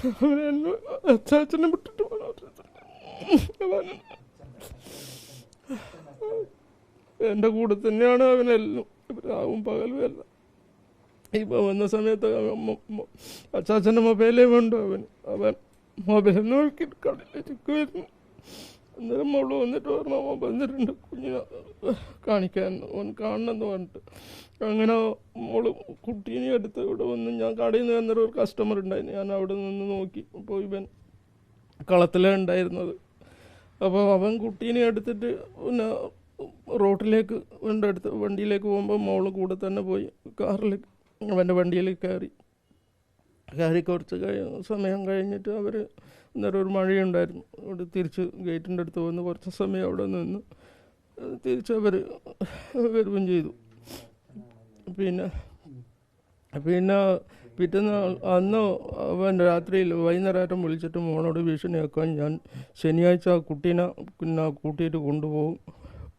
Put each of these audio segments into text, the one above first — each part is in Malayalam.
അവൻ എന്നെ അച്ചാച്ചനെ വിട്ടിട്ട് എന്റെ കൂടെ തന്നെയാണ് അവനെല്ലാം രാവും പകലും എല്ലാം. ഇപ്പം വന്ന സമയത്ത് അച്ചാച്ചന്റെ മൊബൈലേ വേണ്ട അവൻ അവൻ മൊബൈൽ നോക്കി കടലിലേക്ക് വരുന്നു അന്നേരം മോൾ വന്നിട്ട് പറഞ്ഞു വന്നിട്ടുണ്ട് കുഞ്ഞിനെ കാണിക്കാൻ. അവൻ കാണണമെന്ന് പറഞ്ഞിട്ട്. അങ്ങനെ മോൾ കുട്ടീനെ എടുത്ത് ഇവിടെ വന്ന് ഞാൻ കടയിൽ നിന്ന് അന്നേരം ഒരു കസ്റ്റമർ ഉണ്ടായിരുന്നു. ഞാൻ അവിടെ നിന്ന് നോക്കി. അപ്പോൾ ഇവൻ കളത്തിലാണ് ഉണ്ടായിരുന്നത്. അപ്പോൾ അവൻ കുട്ടീനെ എടുത്തിട്ട് പിന്നെ റോട്ടിലേക്ക് വണ്ടി അടുത്ത് വണ്ടിയിലേക്ക് പോകുമ്പോൾ മോൾ കൂടെ തന്നെ പോയി കാറിൽ അവന്റെ വണ്ടിയിൽ കയറി. കയറി കുറച്ച് കഴി സമയം കഴിഞ്ഞിട്ട് അവർ അന്നേരം ഒരു മഴയുണ്ടായിരുന്നു. അവിടെ തിരിച്ച് ഗേറ്റിന്റെ അടുത്ത് വന്ന് കുറച്ച് സമയം അവിടെ നിന്ന് തിരിച്ച് അവർ വരികയും ചെയ്തു. പിന്നെ പിന്നെ പിറ്റേന്ന് അന്ന് അവൻ രാത്രിയിൽ വൈകുന്നേരം വിളിച്ചിട്ട് മോളോട് ഭീഷണിയാക്കാൻ ഞാൻ ശനിയാഴ്ച കുട്ടീനെ പിന്നെ കൂട്ടിയിട്ട് കൊണ്ടുപോകും.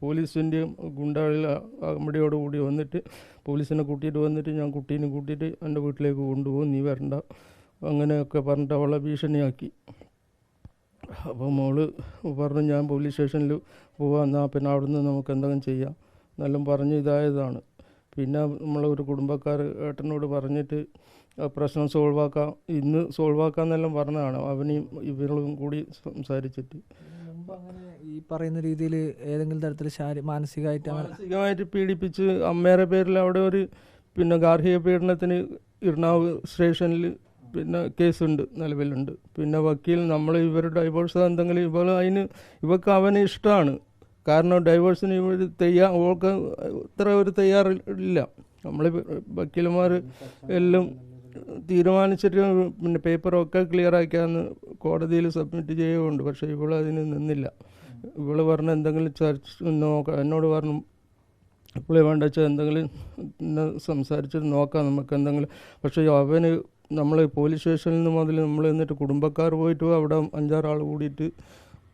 പോലീസിന്റെയും ഗുണ്ടകളിൽ അകമ്പടിയോട് കൂടി വന്നിട്ട് പോലീസിനെ കൂട്ടിയിട്ട് വന്നിട്ട് ഞാൻ കുട്ടീനെ കൂട്ടിയിട്ട് എന്റെ വീട്ടിലേക്ക് കൊണ്ടുപോകും നീ വരണ്ട. അങ്ങനെയൊക്കെ പറഞ്ഞിട്ട് അവളെ ഭീഷണിയാക്കി. അപ്പോൾ മോൾ പറഞ്ഞു ഞാൻ പോലീസ് സ്റ്റേഷനിൽ പോവാം. എന്നാൽ പിന്നെ അവിടുന്ന് നമുക്ക് എന്തെങ്കിലും ചെയ്യാം. എന്നെല്ലാം പറഞ്ഞ് ഇതായതാണ്. പിന്നെ നമ്മളൊരു കുടുംബക്കാർ ഏട്ടനോട് പറഞ്ഞിട്ട് പ്രശ്നം സോൾവ് ആക്കാം ഇന്ന് സോൾവ് ആക്കാമെന്നെല്ലാം പറഞ്ഞതാണ്. അവനെയും ഇവരും കൂടി സംസാരിച്ചിട്ട്. ഈ പറയുന്ന രീതിയിൽ ഏതെങ്കിലും തരത്തിൽ ശാരീ മാനസികമായിട്ട് മാനസികമായിട്ട് പീഡിപ്പിച്ച് അമ്മയുടെ പേരിൽ അവിടെ ഒരു പിന്നെ ഗാർഹിക പീഡനത്തിന് ഇർണാവ് സ്റ്റേഷനിൽ പിന്നെ കേസുണ്ട് നിലവിലുണ്ട്. പിന്നെ വക്കീൽ നമ്മൾ ഇവർ ഡൈവോഴ്സ് എന്തെങ്കിലും ഇവൾ അതിന് ഇവക്ക് അവന് ഇഷ്ടമാണ്. കാരണം ഡൈവോഴ്സിന് ഇവർ തയ്യാ ഓൾക്ക് ഇത്ര ഒരു തയ്യാറില്ല. നമ്മൾ വക്കീലന്മാർ എല്ലാം തീരുമാനിച്ചിട്ട് പിന്നെ പേപ്പറൊക്കെ ക്ലിയർ ആക്കിയാന്ന് കോടതിയിൽ സബ്മിറ്റ് ചെയ്യുന്നുണ്ട് പക്ഷേ ഇവൾ അതിന് നിന്നില്ല. ഇവൾ പറഞ്ഞ എന്തെങ്കിലും ചർച്ച നോക്കാം എന്നോട് പറഞ്ഞു ഇപ്പോഴേ വേണ്ട വെച്ചാൽ എന്തെങ്കിലും സംസാരിച്ചിട്ട് നോക്കാം നമുക്ക് എന്തെങ്കിലും. പക്ഷേ അവന് നമ്മൾ പോലീസ് സ്റ്റേഷനിൽ നിന്ന് മുതൽ നമ്മൾ എന്നിട്ട് കുടുംബക്കാർ പോയിട്ട് അവിടെ അഞ്ചാറാൾ കൂടിയിട്ട്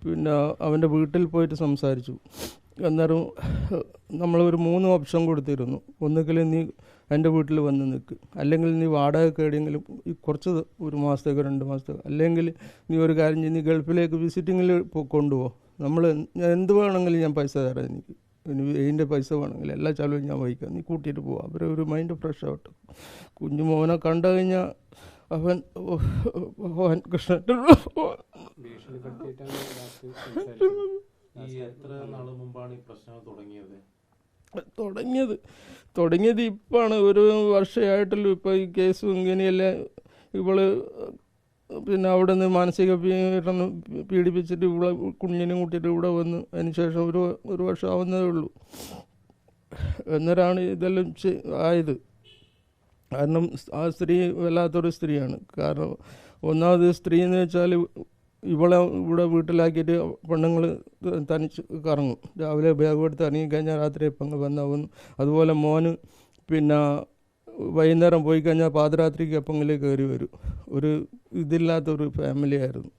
പിന്നെ അവന്റെ വീട്ടിൽ പോയിട്ട് സംസാരിച്ചു. അന്നേരം നമ്മളൊരു മൂന്ന് ഓപ്ഷൻ കൊടുത്തിരുന്നു. ഒന്നുകിൽ നീ എന്റെ വീട്ടിൽ വന്ന് നിൽക്ക്. അല്ലെങ്കിൽ നീ വാടക എവിടെയെങ്കിലും കുറച്ച് ഒരു മാസത്തേക്ക് രണ്ട് മാസത്തേക്ക്. അല്ലെങ്കിൽ നീ ഒരു കാര്യം ചെയ്ത് നീ ഗൾഫിലേക്ക് വിസിറ്റിങ്ങിൽ കൊണ്ടുപോ. നമ്മൾ ഞാൻ എന്ത് വേണമെങ്കിലും ഞാൻ പൈസ തരാം എനിക്ക്. ഇനി ഇതിന്റെ പൈസ വേണമെങ്കിൽ എല്ലാ ചെലവും ഞാൻ വഹിക്കാം. നീ കൂട്ടിയിട്ട് പോവാം. അവരെ ഒരു മൈൻഡ് ഫ്രഷ് ആവട്ടെ. കുഞ്ഞു മോനെ കണ്ടു കഴിഞ്ഞാൽ അവൻ ഭഗവാൻ കൃഷ്ണൻ തുടങ്ങിയത്? തുടങ്ങിയത്. ഇപ്പാണ്. ഒരു വർഷമായിട്ടല്ലോ ഇപ്പോൾ ഈ കേസും ഇങ്ങനെയെല്ലാം ഇവൾ പിന്നെ അവിടെ നിന്ന് മാനസിക പീഡനം പീഡിപ്പിച്ചിട്ട് ഇവിടെ കുഞ്ഞിനെ കൂട്ടിയിട്ട് ഇവിടെ വന്ന് അതിന് ശേഷം ഒരു ഒരു വർഷം ആവുന്നതേ ഉള്ളൂ. എന്നൊരാണ് ഇതെല്ലാം ആയത്? കാരണം ആ സ്ത്രീ വല്ലാത്തൊരു സ്ത്രീയാണ്. കാരണം ഒന്നാമത് സ്ത്രീ എന്ന് വെച്ചാൽ ഇവളെ ഇവിടെ വീട്ടിലാക്കിയിട്ട് പെണ്ണുങ്ങൾ തനിച്ച് കറങ്ങും. രാവിലെ ബാഗ് എടുത്ത് ഇറങ്ങിക്കഴിഞ്ഞാൽ രാത്രി ഇപ്പം വന്നാവും അതുപോലെ മോന് പിന്നെ വൈകുന്നേരം പോയി കഴിഞ്ഞാൽ പാതിരാത്രിക്ക് എപ്പെങ്കിലും കയറി വരും. ഒരു ഇതില്ലാത്തൊരു ഫാമിലി ആയിരുന്നു.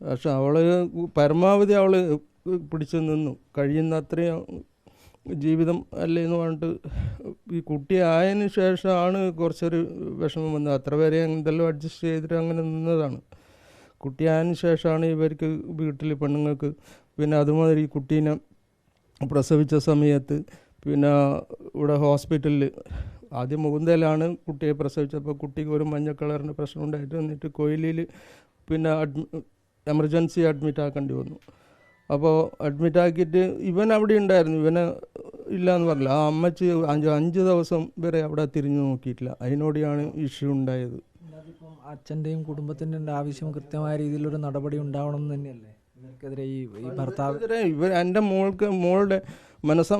പക്ഷെ അവൾ പരമാവധി അവൾ പിടിച്ചു നിന്നു. കഴിയുന്ന അത്രയും ജീവിതം അല്ലേ എന്ന് പറഞ്ഞിട്ട് ഈ കുട്ടി ആയതിനു ശേഷമാണ് കുറച്ചൊരു വിഷമം വന്നത്. അത്ര വരെ എന്തെല്ലാം അഡ്ജസ്റ്റ് ചെയ്തിട്ട് അങ്ങനെ നിന്നതാണ്. കുട്ടി ആയതിനു ശേഷമാണ് ഇവർക്ക് വീട്ടിൽ പെണ്ണുങ്ങൾക്ക് പിന്നെ അതുമാതിരി കുട്ടീനെ പ്രസവിച്ച സമയത്ത് പിന്നെ ഇവിടെ ഹോസ്പിറ്റലിൽ ആദ്യം മുകുന്ദയിലാണ് കുട്ടിയെ പ്രസവിച്ചപ്പോൾ കുട്ടിക്ക് ഒരു മഞ്ഞ കളറിന്റെ പ്രശ്നം ഉണ്ടായിട്ട് എന്നിട്ട് കൊയിലിൽ പിന്നെ അഡ്മി എമർജൻസി അഡ്മിറ്റ് ആക്കേണ്ടി വന്നു. അപ്പോൾ അഡ്മിറ്റ് ആക്കിയിട്ട് ഇവൻ അവിടെ ഉണ്ടായിരുന്നു. ഇവനെ ഇല്ല എന്ന് പറഞ്ഞില്ല. ആ അമ്മച്ചി അഞ്ച് അഞ്ച് ദിവസം വരെ അവിടെ തിരിഞ്ഞു നോക്കിയിട്ടില്ല. അതിനോടെയാണ് ഇഷ്യൂ ഉണ്ടായത്. അച്ഛന്റെയും കുടുംബത്തിന്റെ ആവശ്യം കൃത്യമായ രീതിയിലൊരു നടപടി ഉണ്ടാവണം എന്ന് തന്നെയല്ലേ? ഇവർക്കെതിരെ ഈ ഭർത്താവ് ഇവർ എന്റെ മോൾക്ക് മോളുടെ മനസ്സ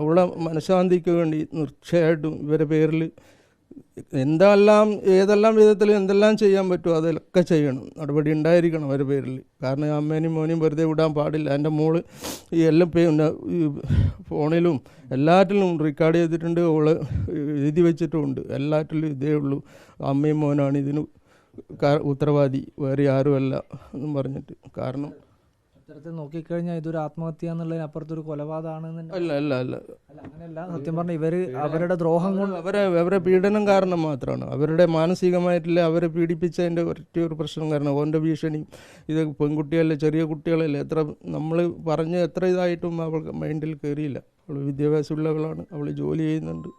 അവളെ മനഃശാന്തിക്ക് വേണ്ടി തീർച്ചയായിട്ടും ഇവരുടെ പേരിൽ എന്തെല്ലാം ഏതെല്ലാം വിധത്തിൽ എന്തെല്ലാം ചെയ്യാൻ പറ്റുമോ അതൊക്കെ ചെയ്യണം. നടപടി ഉണ്ടായിരിക്കണം അവരുടെ പേരിൽ. കാരണം അമ്മേനെയും മോനെയും വെറുതെ വിടാൻ പാടില്ല. എന്റെ മോൾ ഈ എല്ലാം ഫോണിലും എല്ലാറ്റിലും റെക്കോർഡ് ചെയ്തിട്ടുണ്ട്. അവൾ എഴുതി വെച്ചിട്ടുമുണ്ട്. എല്ലാറ്റിലും ഇതേ ഉള്ളൂ. അമ്മയും മോനാണ് ഇതിന് ഉത്തരവാദി വേറെ ആരുമല്ല എന്നും പറഞ്ഞിട്ട്. കാരണം ഇത്തരത്തിൽ നോക്കിക്കഴിഞ്ഞാൽ ഇതൊരു ആത്മഹത്യ എന്നുള്ളതിനപ്പുറത്തൊരു കൊലപാതകമാണ് അല്ല അല്ല അല്ല. അങ്ങനെയല്ല. സത്യം പറഞ്ഞാൽ ഇവർ അവരുടെ ദ്രോഹം കൊണ്ട് അവരെ അവരെ പീഡനം കാരണം മാത്രമാണ്. അവരുടെ മാനസികമായിട്ടുള്ള അവരെ പീഡിപ്പിച്ചതിന്റെ ഒറ്റ ഒരു പ്രശ്നം കാരണം ഓന്റെ ഭീഷണി. ഇത് പെൺകുട്ടികളല്ലേ ചെറിയ കുട്ടികളല്ലേ എത്ര നമ്മൾ പറഞ്ഞ് എത്ര ഇതായിട്ടും അവൾ മൈൻഡിൽ കയറിയില്ല അവൾ വിദ്യാഭ്യാസമുള്ളവളാണ് അവൾ ജോലി ചെയ്യുന്നുണ്ട്.